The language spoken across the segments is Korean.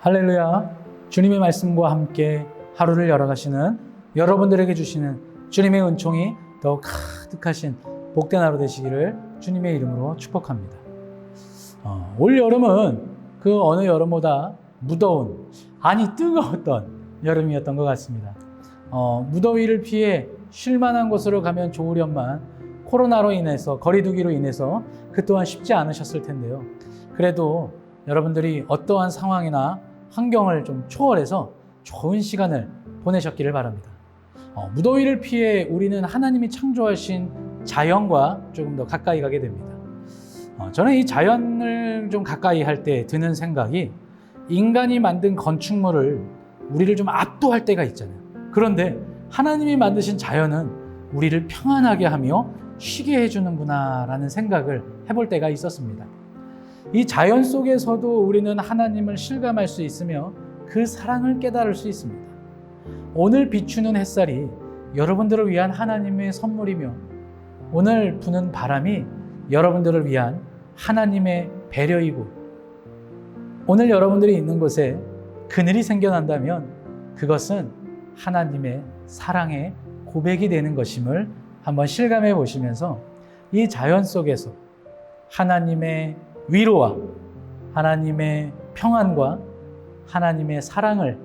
할렐루야. 주님의 말씀과 함께 하루를 열어가시는 여러분들에게 주시는 주님의 은총이 더욱 가득하신 복된 하루 되시기를 주님의 이름으로 축복합니다. 어, 올 여름은 그 어느 여름보다 무더운, 아니 뜨거웠던 여름이었던 것 같습니다. 어, 무더위를 피해 쉴만한 곳으로 가면 좋으련만 코로나로 인해서 거리두기로 인해서 그 또한 쉽지 않으셨을 텐데요. 그래도 여러분들이 어떠한 상황이나 환경을 좀 초월해서 좋은 시간을 보내셨기를 바랍니다. 어, 무더위를 피해 우리는 하나님이 창조하신 자연과 조금 더 가까이 가게 됩니다. 어, 저는 이 자연을 좀 가까이 할 때 드는 생각이 인간이 만든 건축물을 우리를 좀 압도할 때가 있잖아요. 그런데 하나님이 만드신 자연은 우리를 평안하게 하며 쉬게 해주는구나라는 생각을 해볼 때가 있었습니다. 이 자연 속에서도 우리는 하나님을 실감할 수 있으며 그 사랑을 깨달을 수 있습니다. 오늘 비추는 햇살이 여러분들을 위한 하나님의 선물이며 오늘 부는 바람이 여러분들을 위한 하나님의 배려이고 오늘 여러분들이 있는 곳에 그늘이 생겨난다면 그것은 하나님의 사랑의 고백이 되는 것임을 한번 실감해 보시면서 이 자연 속에서 하나님의 위로와 하나님의 평안과 하나님의 사랑을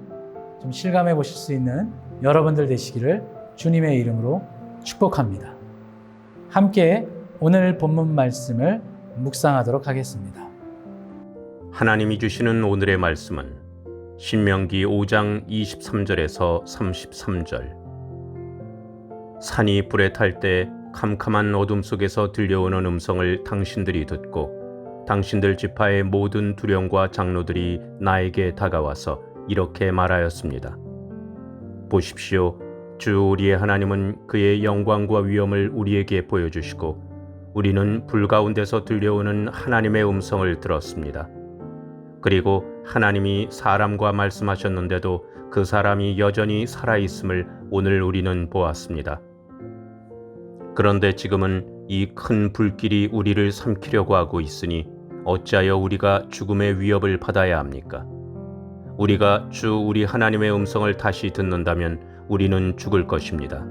좀 실감해 보실 수 있는 여러분들 되시기를 주님의 이름으로 축복합니다. 함께 오늘 본문 말씀을 묵상하도록 하겠습니다. 하나님이 주시는 오늘의 말씀은 신명기 5장 23절에서 33절. 산이 불에 탈 때 캄캄한 어둠 속에서 들려오는 음성을 당신들이 듣고 당신들 지파의 모든 두령과 장로들이 나에게 다가와서 이렇게 말하였습니다. 보십시오. 주 우리의 하나님은 그의 영광과 위엄을 우리에게 보여주시고 우리는 불 가운데서 들려오는 하나님의 음성을 들었습니다. 그리고 하나님이 사람과 말씀하셨는데도 그 사람이 여전히 살아있음을 오늘 우리는 보았습니다. 그런데 지금은 이 큰 불길이 우리를 삼키려고 하고 있으니 어찌하여 우리가 죽음의 위협을 받아야 합니까? 우리가 주 우리 하나님의 음성을 다시 듣는다면 우리는 죽을 것입니다.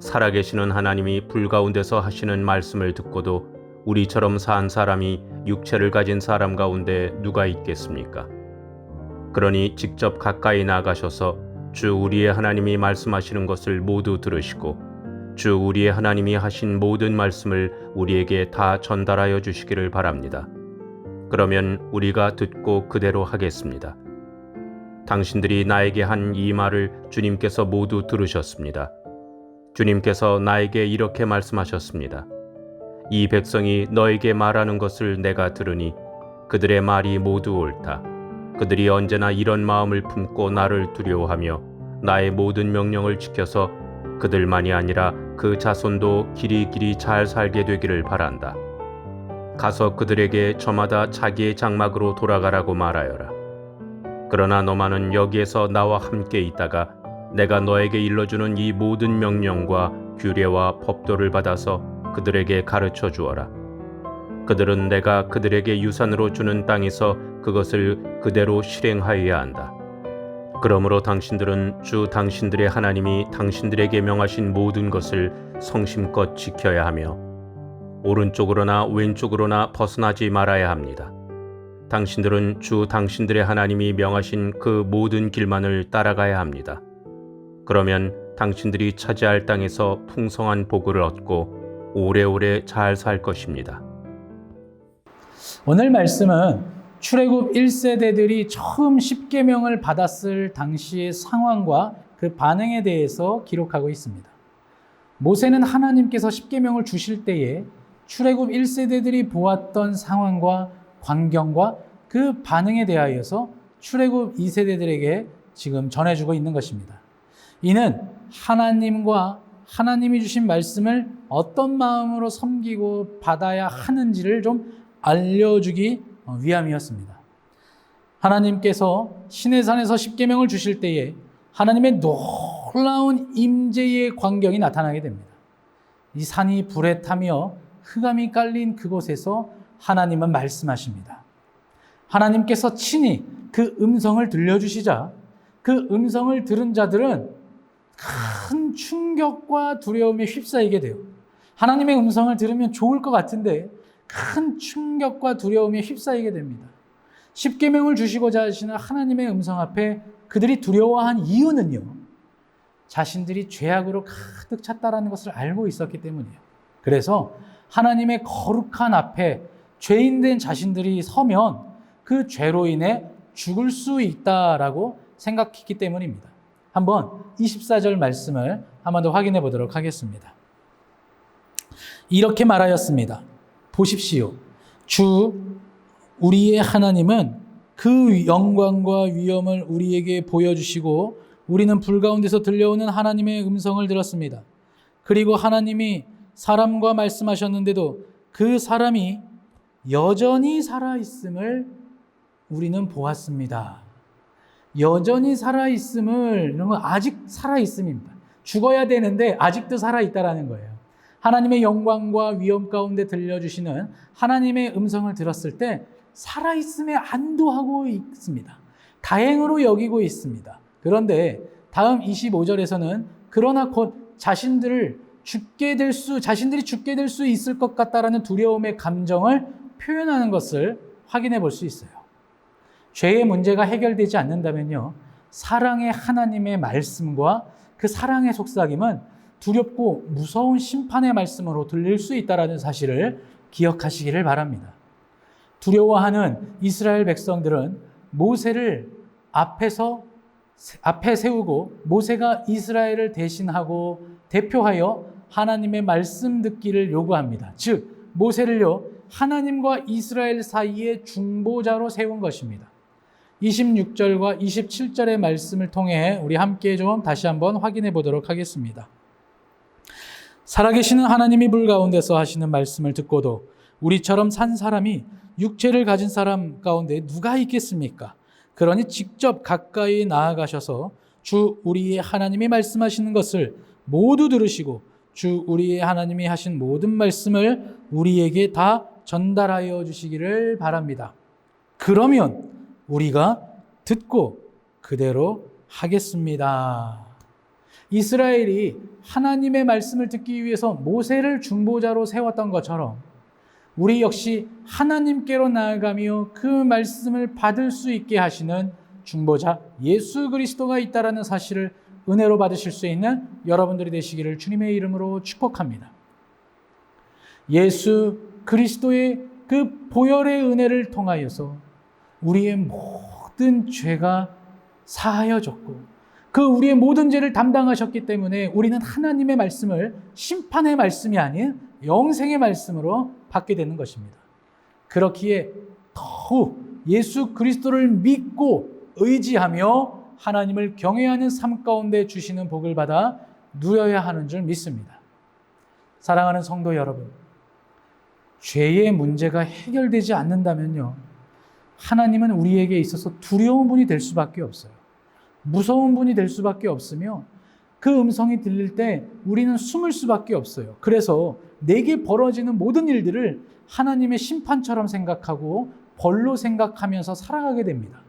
살아계시는 하나님이 불 가운데서 하시는 말씀을 듣고도 우리처럼 산 사람이 육체를 가진 사람 가운데 누가 있겠습니까? 그러니 직접 가까이 나가셔서 주 우리의 하나님이 말씀하시는 것을 모두 들으시고 주 우리의 하나님이 하신 모든 말씀을 우리에게 다 전달하여 주시기를 바랍니다. 그러면 우리가 듣고 그대로 하겠습니다. 당신들이 나에게 한 이 말을 주님께서 모두 들으셨습니다. 주님께서 나에게 이렇게 말씀하셨습니다. 이 백성이 너에게 말하는 것을 내가 들으니 그들의 말이 모두 옳다. 그들이 언제나 이런 마음을 품고 나를 두려워하며 나의 모든 명령을 지켜서 그들만이 아니라 그 자손도 길이 길이 잘 살게 되기를 바란다. 가서 그들에게 저마다 자기의 장막으로 돌아가라고 말하여라. 그러나 너만은 여기에서 나와 함께 있다가 내가 너에게 일러주는 이 모든 명령과 규례와 법도를 받아서 그들에게 가르쳐 주어라. 그들은 내가 그들에게 유산으로 주는 땅에서 그것을 그대로 실행하여야 한다. 그러므로 당신들은 주 당신들의 하나님이 당신들에게 명하신 모든 것을 성심껏 지켜야 하며 오른쪽으로나 왼쪽으로나 벗어나지 말아야 합니다. 당신들은 주 당신들의 하나님이 명하신 그 모든 길만을 따라가야 합니다. 그러면 당신들이 차지할 땅에서 풍성한 복을 얻고 오래오래 잘 살 것입니다. 오늘 말씀은 출애굽 1세대들이 처음 10계명을 받았을 당시의 상황과 그 반응에 대해서 기록하고 있습니다. 모세는 하나님께서 10계명을 주실 때에 출애굽 1세대들이 보았던 상황과 광경과 그 반응에 대하여서 출애굽 2세대들에게 지금 전해주고 있는 것입니다. 이는 하나님과 하나님이 주신 말씀을 어떤 마음으로 섬기고 받아야 하는지를 좀 알려주기 위함이었습니다. 하나님께서 신의 산에서 십계명을 주실 때에 하나님의 놀라운 임재의 광경이 나타나게 됩니다. 이 산이 불에 타며 흑암이 깔린 그곳에서 하나님은 말씀하십니다. 하나님께서 친히 그 음성을 들려주시자 그 음성을 들은 자들은 큰 충격과 두려움에 휩싸이게 돼요. 하나님의 음성을 들으면 좋을 것 같은데 큰 충격과 두려움에 휩싸이게 됩니다. 십계명을 주시고자 하시는 하나님의 음성 앞에 그들이 두려워한 이유는요. 자신들이 죄악으로 가득 찼다라는 것을 알고 있었기 때문이에요. 그래서 하나님의 거룩한 앞에 죄인된 자신들이 서면 그 죄로 인해 죽을 수 있다라고 생각했기 때문입니다. 한번 24절 말씀을 한 번 더 확인해 보도록 하겠습니다. 이렇게 말하였습니다. 보십시오. 주 우리의 하나님은 그 영광과 위엄을 우리에게 보여주시고 우리는 불 가운데서 들려오는 하나님의 음성을 들었습니다. 그리고 하나님이 사람과 말씀하셨는데도 그 사람이 여전히 살아있음을 우리는 보았습니다. 여전히 살아있음을, 아직 살아있음입니다. 죽어야 되는데 아직도 살아있다라는 거예요. 하나님의 영광과 위엄 가운데 들려주시는 하나님의 음성을 들었을 때 살아있음에 안도하고 있습니다. 다행으로 여기고 있습니다. 그런데 다음 25절에서는 그러나 곧 자신들을 죽게 될 수, 자신들이 죽게 될 수 있을 것 같다라는 두려움의 감정을 표현하는 것을 확인해 볼 수 있어요. 죄의 문제가 해결되지 않는다면요. 사랑의 하나님의 말씀과 그 사랑의 속삭임은 두렵고 무서운 심판의 말씀으로 들릴 수 있다라는 사실을 기억하시기를 바랍니다. 두려워하는 이스라엘 백성들은 모세를 앞에서 앞에 세우고 모세가 이스라엘을 대신하고 대표하여 하나님의 말씀 듣기를 요구합니다. 즉 모세를요 하나님과 이스라엘 사이의 중보자로 세운 것입니다. 26절과 27절의 말씀을 통해 우리 함께 좀 다시 한번 확인해 보도록 하겠습니다. 살아계시는 하나님이 불 가운데서 하시는 말씀을 듣고도 우리처럼 산 사람이 육체를 가진 사람 가운데 누가 있겠습니까? 그러니 직접 가까이 나아가셔서 주 우리의 하나님이 말씀하시는 것을 모두 들으시고 주 우리의 하나님이 하신 모든 말씀을 우리에게 다 전달하여 주시기를 바랍니다. 그러면 우리가 듣고 그대로 하겠습니다. 이스라엘이 하나님의 말씀을 듣기 위해서 모세를 중보자로 세웠던 것처럼 우리 역시 하나님께로 나아가며 그 말씀을 받을 수 있게 하시는 중보자 예수 그리스도가 있다라는 사실을 은혜로 받으실 수 있는 여러분들이 되시기를 주님의 이름으로 축복합니다. 예수 그리스도의 그 보혈의 은혜를 통하여서 우리의 모든 죄가 사하여졌고 그 우리의 모든 죄를 담당하셨기 때문에 우리는 하나님의 말씀을 심판의 말씀이 아닌 영생의 말씀으로 받게 되는 것입니다. 그렇기에 더욱 예수 그리스도를 믿고 의지하며 하나님을 경외하는 삶 가운데 주시는 복을 받아 누려야 하는 줄 믿습니다. 사랑하는 성도 여러분, 죄의 문제가 해결되지 않는다면요. 하나님은 우리에게 있어서 두려운 분이 될 수밖에 없어요. 무서운 분이 될 수밖에 없으며 그 음성이 들릴 때 우리는 숨을 수밖에 없어요. 그래서 내게 벌어지는 모든 일들을 하나님의 심판처럼 생각하고 벌로 생각하면서 살아가게 됩니다.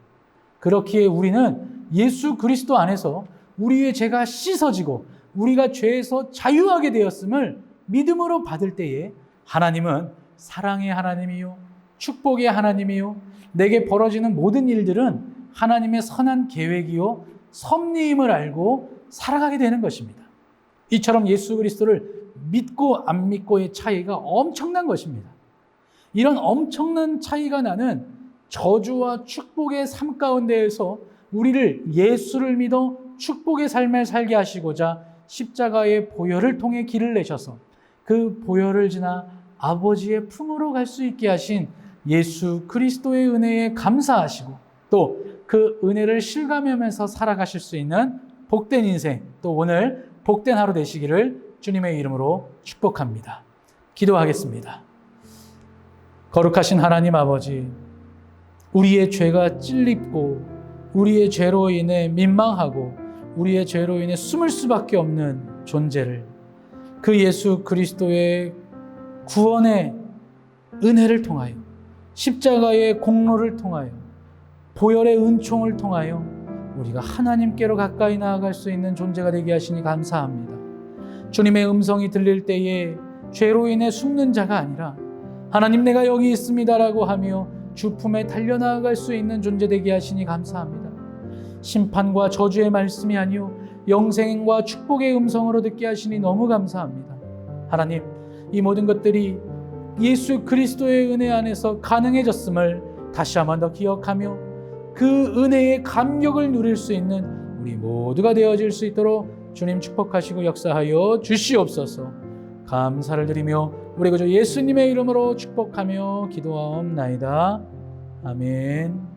그렇기에 우리는 예수 그리스도 안에서 우리의 죄가 씻어지고 우리가 죄에서 자유하게 되었음을 믿음으로 받을 때에 하나님은 사랑의 하나님이요, 축복의 하나님이요, 내게 벌어지는 모든 일들은 하나님의 선한 계획이요, 섭리임을 알고 살아가게 되는 것입니다. 이처럼 예수 그리스도를 믿고 안 믿고의 차이가 엄청난 것입니다. 이런 엄청난 차이가 나는 저주와 축복의 삶 가운데에서 우리를 예수를 믿어 축복의 삶을 살게 하시고자 십자가의 보혈을 통해 길을 내셔서 그 보혈을 지나 아버지의 품으로 갈 수 있게 하신 예수 그리스도의 은혜에 감사하시고 또 그 은혜를 실감하면서 살아가실 수 있는 복된 인생 또 오늘 복된 하루 되시기를 주님의 이름으로 축복합니다. 기도하겠습니다. 거룩하신 하나님 아버지, 우리의 죄가 찔립고 우리의 죄로 인해 민망하고 우리의 죄로 인해 숨을 수밖에 없는 존재를 그 예수 그리스도의 구원의 은혜를 통하여 십자가의 공로를 통하여 보혈의 은총을 통하여 우리가 하나님께로 가까이 나아갈 수 있는 존재가 되게 하시니 감사합니다. 주님의 음성이 들릴 때에 죄로 인해 숨는 자가 아니라 하나님 내가 여기 있습니다라고 하며 주품에 달려 나아갈 수 있는 존재 되게 하시니 감사합니다. 심판과 저주의 말씀이 아니요 영생과 축복의 음성으로 듣게 하시니 너무 감사합니다. 하나님 이 모든 것들이 예수 그리스도의 은혜 안에서 가능해졌음을 다시 한 번 더 기억하며 그 은혜의 감격을 누릴 수 있는 우리 모두가 되어질 수 있도록 주님 축복하시고 역사하여 주시옵소서. 감사를 드리며 우리 구주 예수님의 이름으로 축복하며 기도하옵나이다. 아멘.